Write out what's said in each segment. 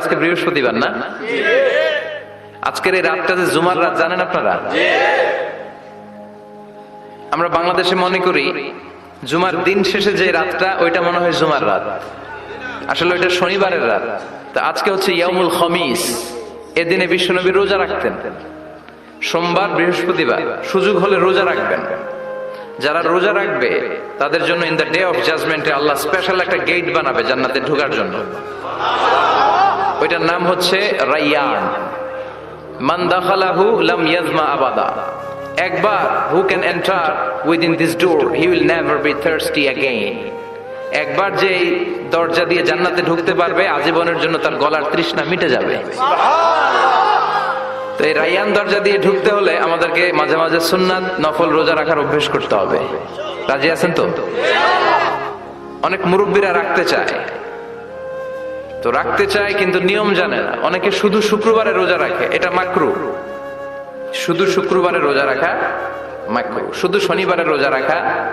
আজকে বৃহস্পতিবার না? আজকের এই রাতটা যে জুমার রাত, জানেন আপনারা? আমরা বাংলাদেশে মনে করি, জুমার দিন শেষে যে রাতটা, ওইটা মনে হয় জুমার রাত। আসলে ওইটা শনিবারের রাত। তা আজকে হচ্ছে ইয়ামুল খমিস। এদিনে বিশ্বনবী রোজা রাখতেন। সোমবার, বৃহস্পতিবার। সুযোগ হলে রোজা রাখবেন। যারা রোজা রাখবে, তাদের জন্য ইন দ্য ডে অফ জাজমেন্টে আল্লাহ স্পেশাল একটা গেট বানাবে জান্নাতে ঢোকার জন্য। ওইটার নাম হচ্ছে রাইয়ান। মান দাখালাহু লাম ইয়াজমা আবাদা। একবার who can enter within this door he will never be thirsty again একবার যে দরজা দিয়ে জান্নাতে ঢুকতে পারবে আজীবনের জন্য তার গলার তৃষ্ণা মিটে যাবে। তো এই রাইয়ান দরজা দিয়ে ঢুকতে হলে আমাদেরকে মাঝে মাঝে সুন্নাত নফল রোজা রাখার অভ্যেস করতে হবে। রাজি আছেন তো? অনেক মুরব্বীরা রাখতে চায়। তো রাখতে চায় কিন্তু নিয়ম জানে না। অনেকে শুধু শুক্রবারে রোজা রাখে, এটা মাকরু। শুধু শুক্রবারে রোজা রাখা মাকরু। শুধু শনিবারে রোজা রাখা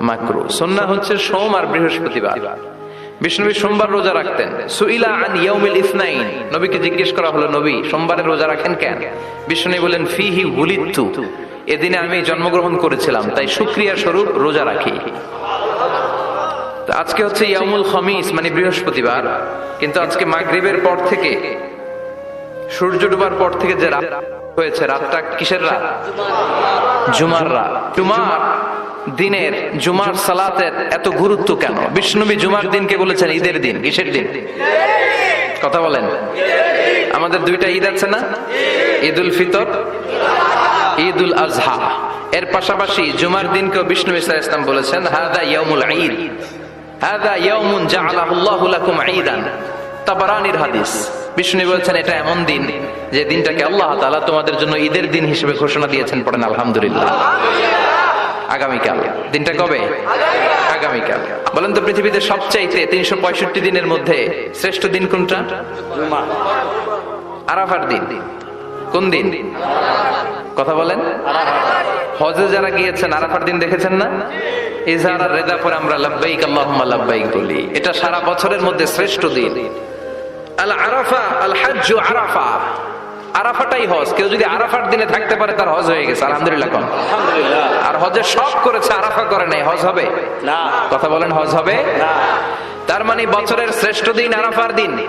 মাকরু। সন্না হচ্ছে সোম আর বৃহস্পতিবার। বিষ্ণুবী সোমবার রোজা রাখতেন। সুইলা আন ইয়াউমিল ইসনাইন। নবীকে জিজ্ঞেস করা হলো, নবী, সোমবারে রোজা রাখেন কেন? বিষ্ণু বলেন ফিহি গুলিত্তু এদিনে আমি জন্মগ্রহণ করেছিলাম, তাই সুক্রিয়া স্বরূপ রোজা রাখি। আজকে হচ্ছে ইয়ামুল খমিস মানে বৃহস্পতিবার। কিন্তু আজকে মাগরিবের পর থেকে, সূর্য ডুবার পর থেকে যে রাত হয়েছে, রাতটা কিসের রাত? জুমার রাত। জুমার দিনের, জুমার সালাতের এত গুরুত্ব কেন? বিষ্ণুবী জুমার দিনকে বলেছেন, ঈদের দিন। কিসের দিন? কথা বলেন। আমাদের দুইটা ঈদ আছে না? ঈদ উল ফিতর ঈদ উল আজহা। এর পাশাপাশি জুমার দিনকেও বিষ্ণু ইসা ইসলাম বলেছেন, হাদা ইয়ামুল ঈদ। এমন দিন যে দিনটাকে আল্লাহ তাআলা তোমাদের জন্য ঈদের দিন হিসেবে ঘোষণা দিয়েছেন। পড়েন, আলহামদুলিল্লাহ। আগামীকাল। দিনটা কবে? আগামীকাল। বলেন তো, পৃথিবীতে সবচাইতে তিনশো পঁয়ষট্টি দিনের মধ্যে শ্রেষ্ঠ দিন কোনটা? আরাফার দিন। কোন দিন? কথা বলেন। হজে যারা গিয়েছেন আরাফার দিন দেখেছেন না? ইজহার আর রেদা পরে আমরা লাব্বাইক আল্লাহুম্মা লাব্বাইক বলি। এটা সারা বছরের মধ্যে শ্রেষ্ঠ দিন। আল আরাফা আল হাজ্জ আরাফা। আরাফাটাই হজ। কেউ যদি আরাফার দিনে থাকতে পারে তার হজ হয়ে গেছে। আলহামদুলিল্লাহ কোন। আর হজে সব করেছে আরাফা করে নাই। হজ হবে? না। কথা বলেন হজ হবে? তার মানে বছরের শ্রেষ্ঠ দিন আরাফার দিন।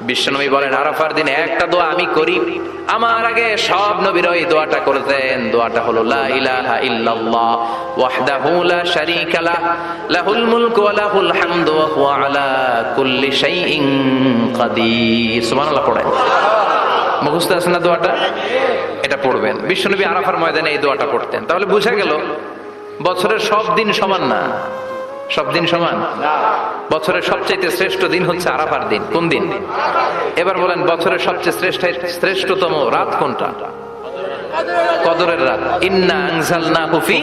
বিশ্বনবী বলেন, আরাফার দিনে একটা দোয়া আমি করি। আমার আগে সব নবীর ওই দোয়াটা করতেন। দোয়াটা হলো, লা ইলাহা ইল্লাল্লাহ, ওয়াহদাহু লা শারীকা লাহ, লাহুল মুলকু ওয়া লাহুল হামদু ওয়া হুয়া আলা কুল্লি শাইইন কাদির। সুবহানাল্লাহ পড়েন। মুখস্থ আছে না দোয়াটা? এটা পড়বেন। বিশ্বনবী আরাফার ময়দানে এই দোয়াটা পড়তেন। তাহলে বুঝা গেল, বছরের সব দিন সমান না। সব দিন সমান? বছরের সবচেয়ে শ্রেষ্ঠ দিন হচ্ছে আরাফার দিন। কোন দিন? এবার বলেন, বছরের সবচেয়ে শ্রেষ্ঠ, শ্রেষ্ঠতম রাত কোনটা? কদরের রাত। ইন্না আনজালনাহু ফি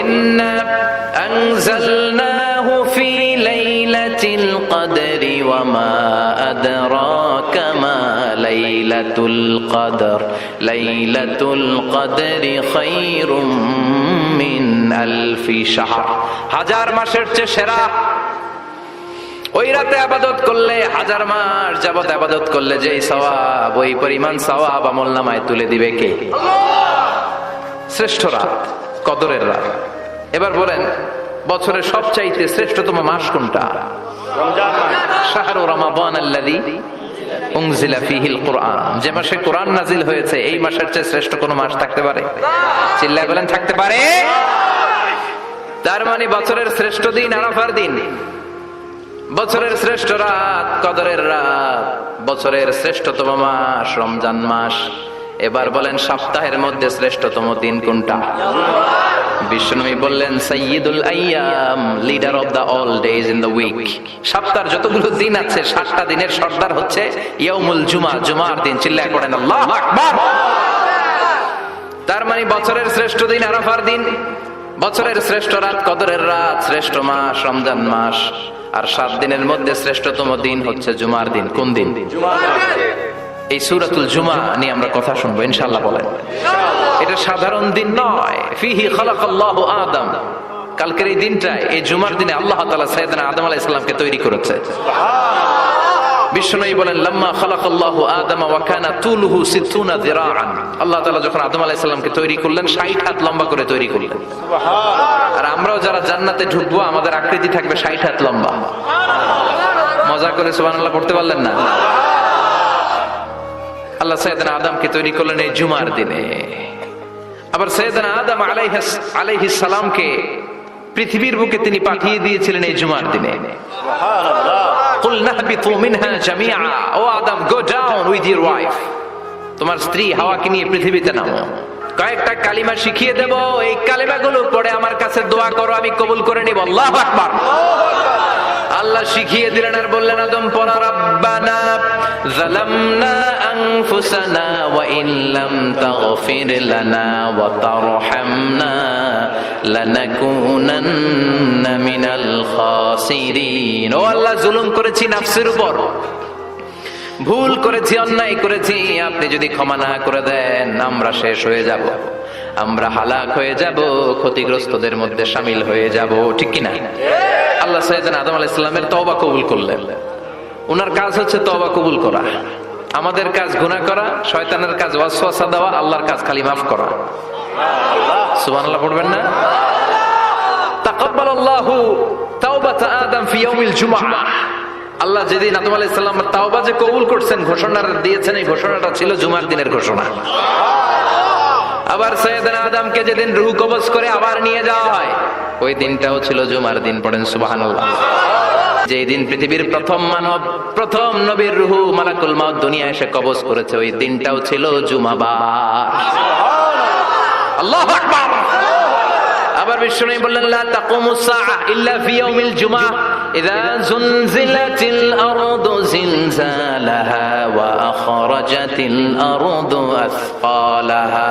ইন্না আনজালনাহু ফি লাইলাতিল কদরি ওয়া মা আদরাকা মা লাইলাতুল কদর। লাইলাতুল কদরি খায়রুম হাজার মাসের চেয়ে সেরা। ওই রাতে আবাদত করলে, হাজার মাস যাবত আবাদত করলে যেই সওয়াব, ওই পরিমাণ সওয়াব আমল নামায় তুলে দিবে কে? শ্রেষ্ঠ রাত, কদরের রাত। এবার বলেন, বছরের সবচাইতে শ্রেষ্ঠতম মাস কোনটা? শাহরু রমাবান আল্লাযী যে মাসে কোরআন নাজিল হয়েছে, এই মাসের চেয়ে শ্রেষ্ঠ কোনো মাস থাকতে পারে? চিল্লায় বলেন, থাকতে পারে। তার মানে বছরের শ্রেষ্ঠ দিন আরাফার দিন। বছরের শ্রেষ্ঠ রাত কদরের রাত। বছরের শ্রেষ্ঠতম মাস রমজান মাস। এবার বলেন, সপ্তাহের মধ্যে শ্রেষ্ঠতম দিন কোনটা? বিষ্ণুবী বললেন, সাইয়্যিদুল আইয়াম leader of the all days in the week যতগুলো দিন আছে, সাতটা দিনের সর্দার হচ্ছে ইয়াউমুল জুমা, জুমার দিন। চিল্লায় আকবার! তার মানে বছরের শ্রেষ্ঠ দিন আরাফার দিন, বছরের শ্রেষ্ঠ রাত কদরের রাত, শ্রেষ্ঠ মাস রমজান মাস, আর সাত দিনের মধ্যে শ্রেষ্ঠতম দিন হচ্ছে জুমার দিন। কোন দিন? দিন এই সুরাতুল জুমা নিয়ে আমরা কথা শুনব ইনশাল্লাহ বলেন। এটা সাধারণ দিন নয়। আদম। কালকের এই দিনটায়, এই জুমার দিনে আল্লাহ তাআলা সাইয়েদনা আদম আলাইহিস তৈরি করেছে। বলেন আদম ওয়া কানা তুলুহু 60 যিরাআন আল্লাহ তাআলা যখন আদম আলাইহিস সালামকে তৈরি করলেন 60 হাত লম্বা করে তৈরি করলেন। আর আমরাও যারা জান্নাতে ঢুকবো, আমাদের আকৃতি থাকবে 60 হাত লম্বা। মজা করে সুবহানাল্লাহ পড়তে পারলেন না? আল্লাহ সৈয়দনা আদমকে তৈরি করলেন এই জুমার দিনে। আবার সৈয়দনা আদম আলাইহিস আলাইহিস সালামকে পৃথিবীর বুকে তিনি পাঠিয়ে দিয়েছিলেন এই জুমার দিনে। কুল নাহবিতু মিনহা জামিআ। O Adam go down with your wife. তোমার স্ত্রী হাওয়াকে নিয়ে পৃথিবীতে নামো। কয়েকটা কালিমা শিখিয়ে দেব। এই কালিমাগুলো পড়ে আমার কাছে দোয়া করো আমি কবুল করে নিব। আল্লাহু আকবার। আল্লাহ শিখিয়ে দিলেন আর বললেন আদম আনফুসানা ওয়া ও আল্লাহ, জুলুম করেছি উপর। ভুল করেছি, অন্যায় করেছি, আপনি যদি ক্ষমা না করে দেন, আমরা শেষ হয়ে যাব। আমরা হালাক হয়ে যাব, ক্ষতিগ্রস্তদের মধ্যে সামিল হয়ে যাব, ঠিক কি না আল্লাহ সৈয়দান আদম আলাহ ইসলামের তওবা কবুল করলেন। ওনার কাজ হচ্ছে তওবা কবুল করা। আমাদের কাজ গুনাহ করা, শয়তানের কাজ ওয়াসওয়াসা দেওয়া, আল্লাহর কাজ খালি মাফ করা। যেদিন তাওবা যে কবুল করছেন দিয়েছেন, এই ঘোষণাটা ছিল জুমার দিনের ঘোষণা। আবার সৈয়দনা আদমকে যেদিন রুহ কবজ করে আবার নিয়ে যাওয়া হয়, ওই দিনটাও ছিল জুমার দিন, পড়েন সুবহানাল্লাহ। যে দিন পৃথিবীর প্রথম মানব, প্রথম নবীর রুহু মালাকুল মাউত দুনিয়া এসে কবজ করেছে, ওই দিনটাও ছিল জুমাবার। আল্লাহু আবার বিষ্ণু বললেন, লা তাকুমুস ইল্লা ফি ইয়াউমিল জুমআ ইযা জুনজিলাতিল আরদু জিলজালাহা ওয়া আখরাজাতিল আরদু আসফালাহা।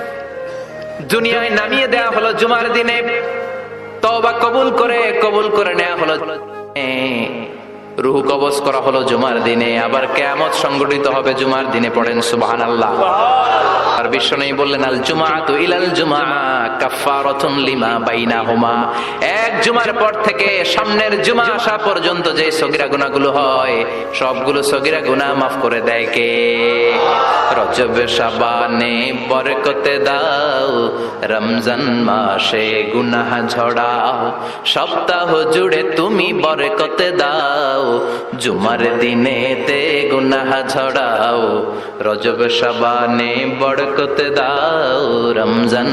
দুনিয়ায় নামিয়ে দেয়া হলো জুমার দিনে। তওবা কবুল করে কবুল করে নেওয়া হলো। রুহ কবজ করা হলো জুমার দিনে। আবার কেয়ামত সংগঠিত হবে জুমার দিনে, পড়েন সুবহান আল্লাহ আর বিশ্ব নেই বললেন, আল জুমা তো ইলাল জুমা কাফারাতুন লিমা বাইনাহুমা। এক জুমার পর থেকে সামনের জুমা আসা পর্যন্ত যে সগিরা হয়, সবগুলো সগিরা গুনাহ করে দেয় কে? শাবানে বরকতে দাও, রমজান মাসে গুনাহ ঝড়াও, সপ্তাহ জুড়ে তুমি বরকতে দাও, জুমার দিনে তে গুনাহ ঝড়াও, রজব শাবানে বরকতে দাও রমজান